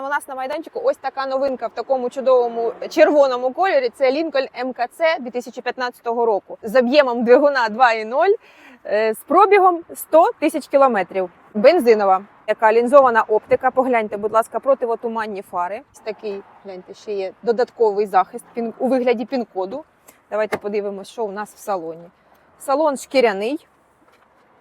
У нас на майданчику ось така новинка в такому чудовому червоному кольорі. Це Lincoln МКЦ 2015 року з об'ємом двигуна 2.0 е, з пробігом 100 тисяч кілометрів. Бензинова, яка лінзована оптика. Погляньте, будь ласка, противотуманні фари. Ось такий гляньте, ще є додатковий захист у вигляді пін-коду. Давайте подивимося, що у нас в салоні. Салон шкіряний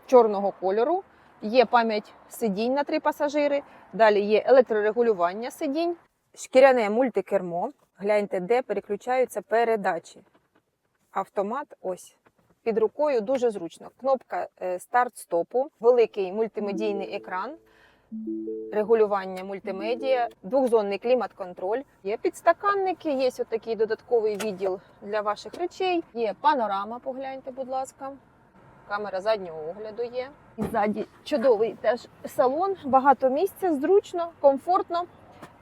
чорного кольору. Є пам'ять сидінь на три пасажири. Далі є електрорегулювання сидінь, шкіряне мультикермо. Гляньте, де переключаються передачі. Автомат ось. Під рукою дуже зручно. Кнопка е, старт-стопу, великий мультимедійний екран, регулювання мультимедіа, двохзонний клімат-контроль. Є підстаканники, є ось такий додатковий відділ для ваших речей. Є панорама, погляньте, будь ласка. Камера заднього огляду є. І ззаді чудовий теж салон, багато місця, зручно, комфортно.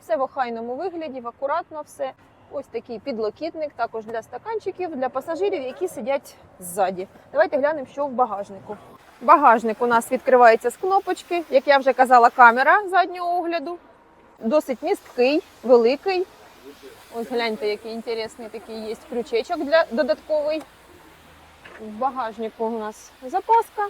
Все в охайному вигляді, в акуратно все. Ось такий підлокітник, також для стаканчиків, для пасажирів, які сидять ззаді. Давайте глянемо, що в багажнику. Багажник у нас відкривається з кнопочки, як я вже казала, камера заднього огляду. Досить місткий, великий. Ось гляньте, який інтересний такий є крючечок для додатковий. В багажнику у нас запаска.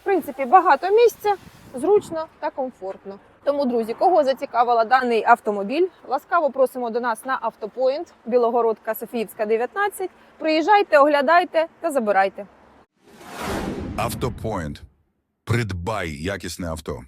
В принципі, багато місця, зручно та комфортно. Тому, друзі, кого зацікавила даний автомобіль, ласкаво просимо до нас на автопоінт Білогородка Софіївська, 19. Приїжджайте, оглядайте та забирайте. Автопоінт. Придбай якісне авто.